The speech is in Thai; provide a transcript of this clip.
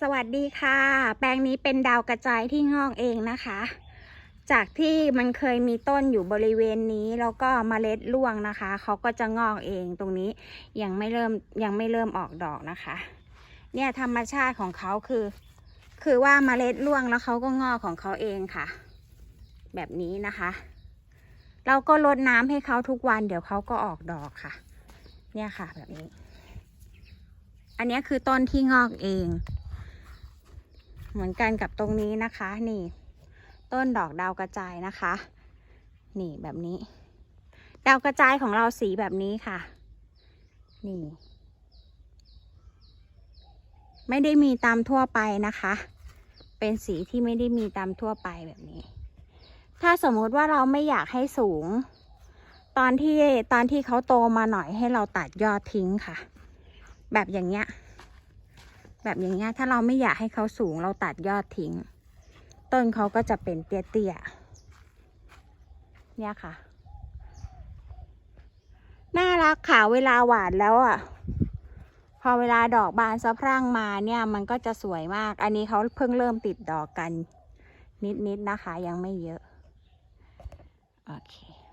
สวัสดีค่ะ แปลงนี้เป็นดาวกระจายที่งอกเองนะคะ จากที่มันเคยมีต้นอยู่บริเวณนี้แล้วก็เมล็ดร่วงนะคะ เขาก็จะงอกเองตรงนี้ยังไม่เริ่มยังไม่เริ่มออกดอกนะคะ เนี่ยธรรมชาติของเขาคือ คือว่าเมล็ดร่วงแล้วเขาก็งอกของเขาเองค่ะ แบบนี้นะคะ เราก็รดน้ำให้เขาทุกวันเดี๋ยวเขาก็ออกดอกค่ะ เนี่ยค่ะแบบนี้ อันนี้คือต้นที่งอกเอง เหมือนกันกับตรงนี้นะคะ นี่ ต้นดอกดาวกระจายนะคะ นี่แบบนี้ ดาวกระจายของเราสีแบบนี้ค่ะ นี่ ไม่ได้มีตามทั่วไปนะคะ เป็นสีที่ไม่ได้มีตามทั่วไปแบบนี้ ถ้าสมมติว่าเราไม่อยากให้สูง ตอนที่ตอนที่เขาโตมาหน่อยให้เราตัดยอดทิ้งค่ะ แบบอย่างเงี้ย แบบอย่างเงี้ยถ้าเราไม่อยากให้เขาสูงเราตัดยอดทิ้ง ต้นเขาก็จะเป็นเตี้ยๆเนี่ยค่ะ น่ารักค่ะเวลาหวานแล้วอะ พอเวลาดอกบานสะพรั่งมาเนี่ยมันก็จะสวยมาก อันนี้เขาเพิ่งเริ่มติดดอกกัน นิดๆนะคะยังไม่เยอะ โอเค